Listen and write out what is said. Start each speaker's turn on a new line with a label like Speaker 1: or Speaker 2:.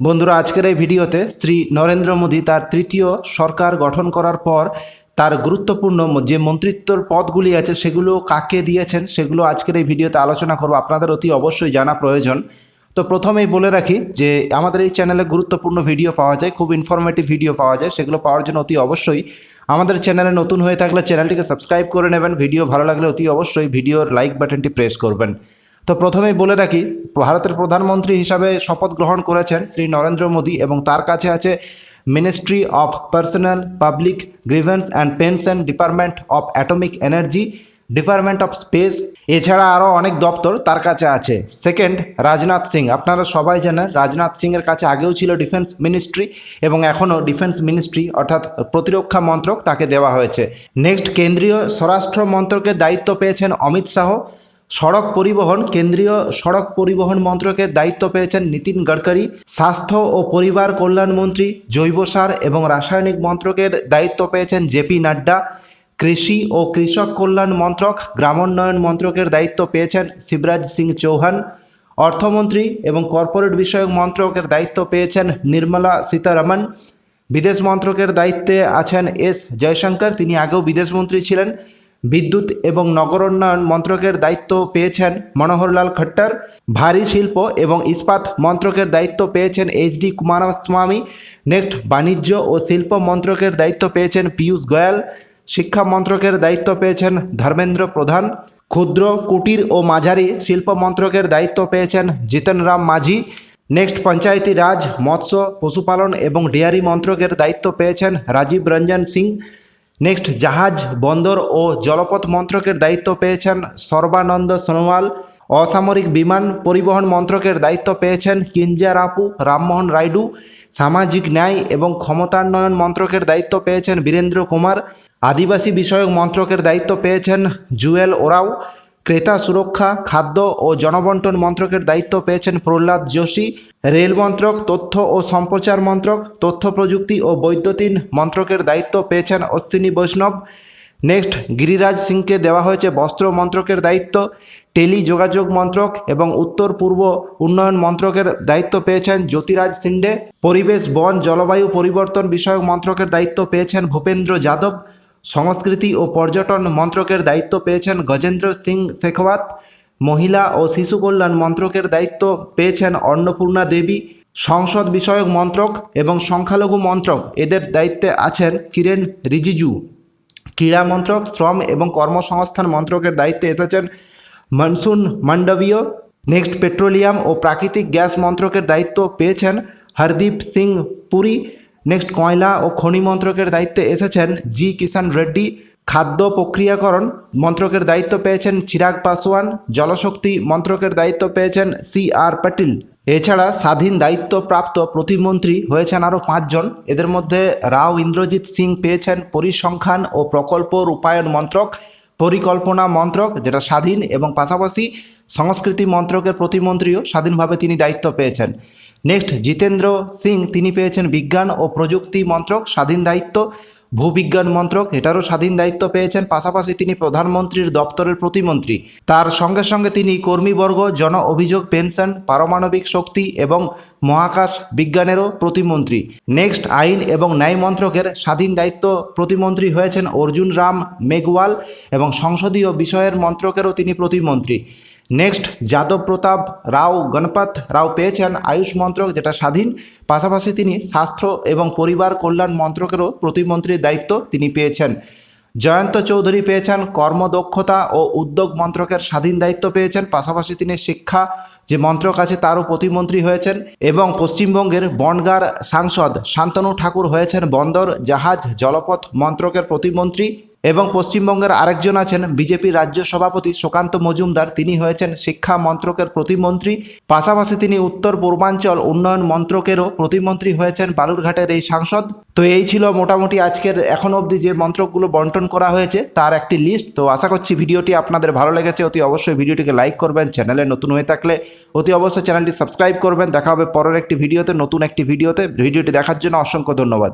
Speaker 1: বন্ধুরা, আজকের এই ভিডিওতে শ্রী নরেন্দ্র মোদী তার তৃতীয় সরকার গঠন করার পর তার গুরুত্বপূর্ণ যে মন্ত্রিত্বর পদগুলি আছে, সেগুলো কাকে দিয়েছেন, সেগুলো আজকের এই ভিডিওতে আলোচনা করব। আপনাদের অতি অবশ্যই জানা প্রয়োজন। তো প্রথমেই বলে রাখি যে, আমাদের এই চ্যানেলে গুরুত্বপূর্ণ ভিডিও পাওয়া যায়, খুব ইনফরমেটিভ ভিডিও পাওয়া যায়, সেগুলো পাওয়ার জন্য অতি অবশ্যই আমাদের চ্যানেলে নতুন হয়ে থাকলে চ্যানেলটিকে সাবস্ক্রাইব করে নেবেন। ভিডিও ভালো লাগলে অতি অবশ্যই ভিডিওর লাইক বাটনটি প্রেস করবেন। তো প্রথমেই বলে রাখি ভারতের প্রধানমন্ত্রী হিসাবে শপথ গ্রহণ করেছেন শ্রী নরেন্দ্র মোদী এবং তার কাছে আছে ministry of personal public grievance and pension department of atomic energy department of space এছাড়া আরও অনেক দপ্তর তার কাছে আছে। সেকেন্ড রাজনাথ সিং। আপনারা সবাই জানেন, রাজনাথ সিংয়ের কাছে আগেও ছিল ডিফেন্স মিনিস্ট্রি এবং এখনও ডিফেন্স মিনিস্ট্রি অর্থাৎ প্রতিরক্ষা মন্ত্রক, তাকে দেওয়া হয়েছে। নেক্সট কেন্দ্রীয় স্বরাষ্ট্র মন্ত্রকের দায়িত্ব পেয়েছেন অমিত শাহ। সড়ক পরিবহন কেন্দ্রীয় সড়ক পরিবহন মন্ত্রকের দায়িত্ব পেয়েছেন নীতিন গডকরি, স্বাস্থ্য ও পরিবার কল্যাণ মন্ত্রী, জৈব সার এবং রাসায়নিক মন্ত্রকের দায়িত্ব পেয়েছেন জেপি নাড্ডা, কৃষি ও কৃষক কল্যাণ মন্ত্রক, গ্রামোন্নয়ন মন্ত্রকের দায়িত্ব পেয়েছেন শিবরাজ সিং চৌহান, অর্থমন্ত্রী এবং কর্পোরেট বিষয়ক মন্ত্রকের দায়িত্ব পেয়েছেন নির্মলা সীতারামন, বিদেশ মন্ত্রকের দায়িত্বে আছেন এস জয়শঙ্কর, তিনি আগেও বিদেশমন্ত্রী ছিলেন। বিদ্যুৎ এবং নগর উন্নয়ন মন্ত্রকের দায়িত্ব পেয়েছেন মনোহরলাল খট্টর, ভারী শিল্প এবং ইস্পাত মন্ত্রকের দায়িত্ব পেয়েছেন এইচ ডি কুমারস্বামী, নেক্সট বাণিজ্য ও শিল্প মন্ত্রকের দায়িত্ব পেয়েছেন পীয়ূষ গোয়াল, শিক্ষা মন্ত্রকের দায়িত্ব পেয়েছেন ধর্মেন্দ্র প্রধান, ক্ষুদ্র, কুটির ও মাঝারি শিল্প মন্ত্রকের দায়িত্ব পেয়েছেন জিতন রাম মাঝি, নেক্সট পঞ্চায়েতি রাজ, মৎস্য, পশুপালন এবং ডেয়ারি মন্ত্রকের দায়িত্ব পেয়েছেন রাজীব রঞ্জন সিং নেক্সট জাহাজ, বন্দর ও জলপথ মন্ত্রকের দায়িত্ব পেয়েছেন সর্বানন্দ সোনোয়াল। অসামরিক বিমান পরিবহন মন্ত্রকের দায়িত্ব পেয়েছেন কিঞ্জারাপু, রামমোহন রাইডু সামাজিক ন্যায় এবং ক্ষমতান্বয়ন মন্ত্রকের দায়িত্ব পেয়েছেন বীরেন্দ্র কুমার। আদিবাসী বিষয়ক মন্ত্রকের দায়িত্ব পেয়েছেন জুয়েল ওরাও। ক্রেতা সুরক্ষা, খাদ্য ও জনবন্টন মন্ত্রকের দায়িত্ব পেয়েছেন প্রহ্লাদ যোশী। রেল মন্ত্রক তথ্য ও সম্প্রচার মন্ত্রক, তথ্য প্রযুক্তি ও বৈদ্যুতিন মন্ত্রকের দায়িত্ব পেয়েছেন অশ্বিনী বৈষ্ণব। নেক্সট, গিরিরাজ সিংকে দেওয়া হয়েছে বস্ত্র মন্ত্রকের দায়িত্ব। টেলি যোগাযোগ মন্ত্রক এবং উত্তর পূর্ব উন্নয়ন মন্ত্রকের দায়িত্ব পেয়েছেন জ্যোতিরাজ সিন্ডে। পরিবেশ, বন, জলবায়ু পরিবর্তন বিষয়ক মন্ত্রকের দায়িত্ব পেয়েছেন ভূপেন্দ্র যাদব। সংস্কৃতি ও পর্যটন মন্ত্রকের দায়িত্ব পেয়েছেন গজেন্দ্র সিং শেখাওয়াত। মহিলা ও শিশু কল্যাণ মন্ত্রকের দায়িত্ব পেয়েছেন অন্নপূর্ণা দেবী, সংসদ বিষয়ক মন্ত্রক এবং সংখ্যালঘু মন্ত্রক। এদের দায়িত্বে আছেন কিরেন রিজিজু। ক্রীড়া মন্ত্রক, শ্রম এবং কর্মসংস্থান মন্ত্রকের দায়িত্বে এসেছেন মনসুন মান্ডবীয়। নেক্সট পেট্রোলিয়াম ও প্রাকৃতিক গ্যাস মন্ত্রকের দায়িত্ব পেয়েছেন হরদীপ সিং পুরী। নেক্সট কয়লা ও খনি মন্ত্রকের দায়িত্বে এসেছেন জি কিষান রেড্ডি। খাদ্য প্রক্রিয়াকরণ মন্ত্রকের দায়িত্ব পেয়েছেন চিরাগ পাসওয়ান, জলশক্তি মন্ত্রকের দায়িত্ব পেয়েছেন সি আর পাটিল এছাড়া স্বাধীন দায়িত্বপ্রাপ্ত প্রতিমন্ত্রী হয়েছেন আরও পাঁচজন। এদের মধ্যে রাও ইন্দ্রজিৎ সিং পেয়েছেন পরিসংখ্যান ও প্রকল্প রূপায়ণ মন্ত্রক, পরিকল্পনা মন্ত্রক, যেটা স্বাধীন, এবং পাশাপাশি সংস্কৃতি মন্ত্রকের প্রতিমন্ত্রীও স্বাধীনভাবে তিনি দায়িত্ব পেয়েছেন। নেক্সট, জিতেন্দ্র সিং, তিনি পেয়েছেন বিজ্ঞান ও প্রযুক্তি মন্ত্রক, স্বাধীন দায়িত্ব। ভূবিজ্ঞান মন্ত্রক এটারও স্বাধীন দায়িত্ব পেয়েছেন। পাশাপাশি তিনি প্রধানমন্ত্রীর দপ্তরের প্রতিমন্ত্রী। তার সঙ্গে সঙ্গে তিনি কর্মীবর্গ, জন অভিযোগ, পেনশন, পারমাণবিক শক্তি এবং মহাকাশ বিজ্ঞানেরও প্রতিমন্ত্রী। নেক্সট আইন এবং ন্যায় মন্ত্রকের স্বাধীন দায়িত্ব প্রতিমন্ত্রী হয়েছেন অর্জুন রাম মেঘওয়াল এবং সংসদীয় বিষয়ের মন্ত্রকেরও তিনি প্রতিমন্ত্রী। নেক্সট যাদব প্রতাপ রাও গণপত রাও পেয়েছেন আয়ুষ মন্ত্রক, যেটা স্বাধীন। পাশাপাশি তিনি স্বাস্থ্য এবং পরিবার কল্যাণ মন্ত্রকেরও প্রতিমন্ত্রীর দায়িত্ব তিনি পেয়েছেন। জয়ন্ত চৌধুরী পেয়েছেন কর্মদক্ষতা ও উদ্যোগ মন্ত্রকের স্বাধীন দায়িত্ব পেয়েছেন। পাশাপাশি তিনি শিক্ষা যে মন্ত্রক আছে, তারও প্রতিমন্ত্রী হয়েছেন এবং পশ্চিমবঙ্গের বনগার সাংসদ শান্তনু ঠাকুর হয়েছেন বন্দর জাহাজ জলপথ মন্ত্রকের প্রতিমন্ত্রী। এবং পশ্চিমবঙ্গের আরেকজন আছেন বিজেপি রাজ্য সভাপতি সুকান্ত মজুমদার। তিনি হয়েছেন শিক্ষা মন্ত্রকের প্রতিমন্ত্রী। পাশাপাশি তিনি উত্তর পূর্বাঞ্চল উন্নয়ন মন্ত্রকেরও প্রতিমন্ত্রী হয়েছেন বালুরঘাটের এই সাংসদ। তো এই ছিল মোটামুটি আজকের এখন অবধি যে মন্ত্রকগুলো বন্টন করা হয়েছে, তার একটি লিস্ট তো আশা করছি ভিডিওটি আপনাদের ভালো লেগেছে। অতি অবশ্যই ভিডিওটিকে লাইক করবেন, চ্যানেলে নতুন হয়ে থাকলে অতি অবশ্যই চ্যানেলটি সাবস্ক্রাইব করবেন। দেখা হবে পরের একটি ভিডিওতে, নতুন একটি ভিডিওতে। ভিডিওটি দেখার জন্য অসংখ্য ধন্যবাদ।